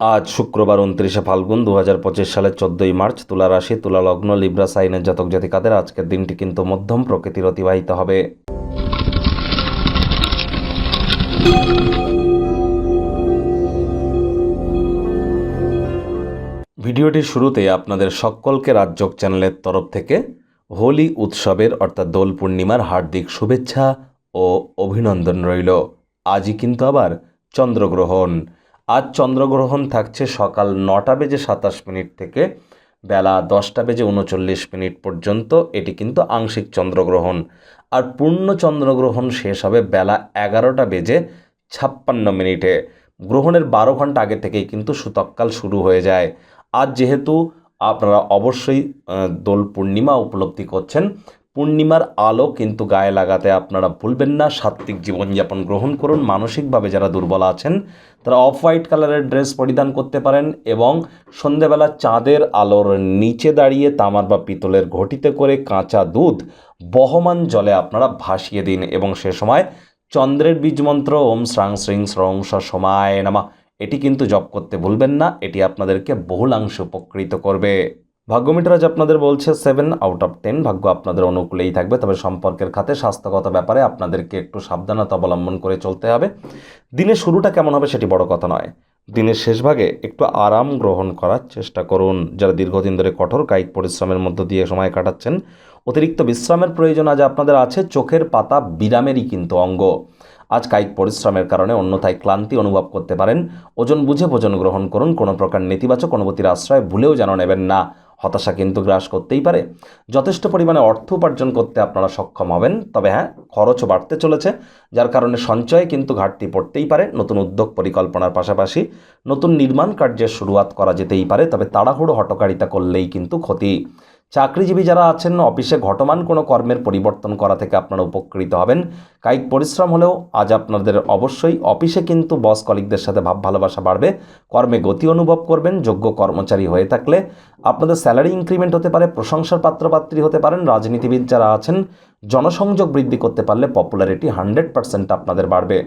আজ শুক্রবার উনত্রিশে ফাল্গুন দু হাজার পঁচিশ সালের চোদ্দোই মার্চ তুলা রাশি, তুলা লগ্ন, লিব্রা সাইনের জাতক জাতিকাদের আজকের দিনটি কিন্তু মধ্যম প্রকৃতির অতিবাহিত হবে। ভিডিওটির শুরুতে আপনাদের সকলকে রাজযোগ চ্যানেলের তরফ থেকে হোলি উৎসবের অর্থাৎ দোল পূর্ণিমার হার্দিক শুভেচ্ছা ও অভিনন্দন রইল। আজই কিন্তু আবার চন্দ্রগ্রহণ। আজ চন্দ্রগ্রহণ থাকছে সকাল নটা বেজে সাতাশ মিনিট থেকে বেলা দশটা বেজে উনচল্লিশ মিনিট পর্যন্ত। এটি কিন্তু আংশিক চন্দ্রগ্রহণ। আর পূর্ণ চন্দ্রগ্রহণ শেষ হবে বেলা এগারোটা বেজে ছাপ্পান্ন মিনিটে। গ্রহণের বারো ঘণ্টা আগে থেকেই কিন্তু সূতককাল শুরু হয়ে যায়। আজ যেহেতু আপনারা অবশ্যই দোল পূর্ণিমা উপলব্ধি করছেন পূর্ণিমার আলো কিন্তু গায়ে লাগাতে আপনারা ভুলবেন না। সাত্ত্বিক জীবনযাপন গ্রহণ করুন। মানসিকভাবে যারা দুর্বল আছেন, তারা অফ হোয়াইট কালারের ড্রেস পরিধান করতে পারেন এবং সন্ধেবেলা চাঁদের আলোর নিচে দাঁড়িয়ে তামার বা পিতলের ঘটিতে করে কাঁচা দুধ বহমান জলে আপনারা ভাসিয়ে দিন এবং সে সময় চন্দ্রের বীজমন্ত্র ওম শ্রাং শ্রিং শ্রং সমায় নামা। এটি কিন্তু জপ করতে ভুলবেন না। এটি আপনাদেরকে বহুলাংশে উপকৃত করবে। ভাগ্যমিটার আজ আপনাদের বলছে সেভেন আউট অফ টেন ভাগ্য আপনাদের অনুকূলেই থাকবে, তবে সম্পর্কের খাতে স্বাস্থ্যগত ব্যাপারে আপনাদেরকে একটু সাবধানতা অবলম্বন করে চলতে হবে। দিনের শুরুটা কেমন হবে সেটি বড় কথা নয়। দিনের শেষ ভাগে একটু আরাম গ্রহণ করার চেষ্টা করুন। যারা দীর্ঘদিন ধরে কঠোর কায়িক পরিশ্রমের মধ্য দিয়ে সময় কাটাচ্ছেন, অতিরিক্ত বিশ্রামের প্রয়োজন আজ আপনাদের আছে। চোখের পাতা বিরামেরই কিন্তু অঙ্গ। আজ কায়িক পরিশ্রমের কারণে অন্যথায় ক্লান্তি অনুভব করতে পারেন। ওজন বুঝে ভোজন গ্রহণ করুন। কোনো প্রকার নেতিবাচক অনুভূতির আশ্রয় ভুলেও যেন নেবেন না। হতাশা কিন্তু গ্রাস করতেই পারে। যথেষ্ট পরিমাণে অর্থ উপার্জন করতে আপনারা সক্ষম হবেন। তবে হ্যাঁ খরচও বাড়তে চলেছে, যার কারণে সঞ্চয়ে কিন্তু ঘাটতি পড়তেই পারে। নতুন উদ্যোগ পরিকল্পনার পাশাপাশি নতুন নির্মাণ কার্যের শুরুয়াত করা যেতেই পারে, তবে তাড়াহুড়ো হটকারিতা করলেই কিন্তু ক্ষতি। চাকরিজীবী যারা আছেন, অফিসে ঘটমান কোনো কর্মের পরিবর্তন করা থেকে আপনারা উপকৃত হবেন। কায়িক পরিশ্রম হলেও আজ আপনাদের অবশ্যই অফিসে কিন্তু বস কলিকদের সাথে ভাব ভালোবাসা বাড়বে। কর্মে গতি অনুভব করবেন, যোগ্য কর্মচারী হয়ে থাকলে আপনাদের স্যালারি ইনক্রিমেন্ট হতে পারে, প্রশংসার পাত্রপাত্রী হতে পারেন, রাজনীতিবিদ যারা আছেন, জনসংযোগ বৃদ্ধি করতে পারলে পপুলারিটি হান্ড্রেড পার্সেন্ট আপনাদের বাড়বে।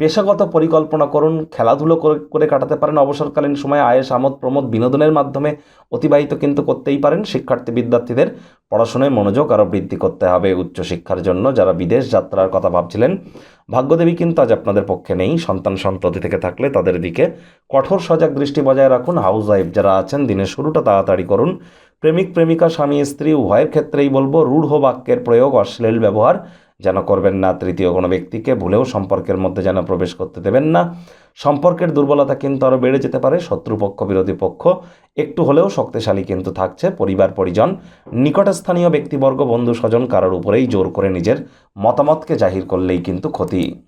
পেশাগত পরিকল্পনা করুন, খেলাধুলো করে কাটাতে পারেন। অবসরকালীন সময়ে আয়েস আমোদ প্রমোদ বিনোদনের মাধ্যমে অতিবাহিত কিন্তু করতেই পারেন। শিক্ষার্থী বিদ্যার্থীদের পড়াশোনায় মনোযোগ আরও বৃদ্ধি করতে হবে উচ্চশিক্ষার জন্য। যারা বিদেশ যাত্রার কথা ভাবছিলেন, ভাগ্যদেবী কিন্তু আজ আপনাদের পক্ষে নেই। সন্তান সন্ততি থেকে থাকলে তাদের দিকে কঠোর সজাগ দৃষ্টি বজায় রাখুন। হাউস ওয়াইফ যারা আছেন, দিনের শুরুটা তাড়াতাড়ি করুন। প্রেমিক, প্রেমিকা, স্বামী, স্ত্রী, উভয়ের ক্ষেত্রেই বলব, রূঢ় বাক্যের প্রয়োগ, অশ্লীল ব্যবহার যেন করবেন না তৃতীয় কোনো ব্যক্তিকে, ভুলেও সম্পর্কের মধ্যে যেন প্রবেশ করতে দেবেন না। সম্পর্কের দুর্বলতা কিন্তু আরও বেড়ে যেতে পারে, শত্রুপক্ষ, বিরোধী পক্ষ। একটু হলেও শক্তিশালী কিন্তু থাকছে পরিবার, পরিজন। নিকটস্থানীয় ব্যক্তিবর্গ, বন্ধু, স্বজন কারোর উপরেই জোর করে নিজের মতামতকে জাহির করলেই কিন্তু ক্ষতি।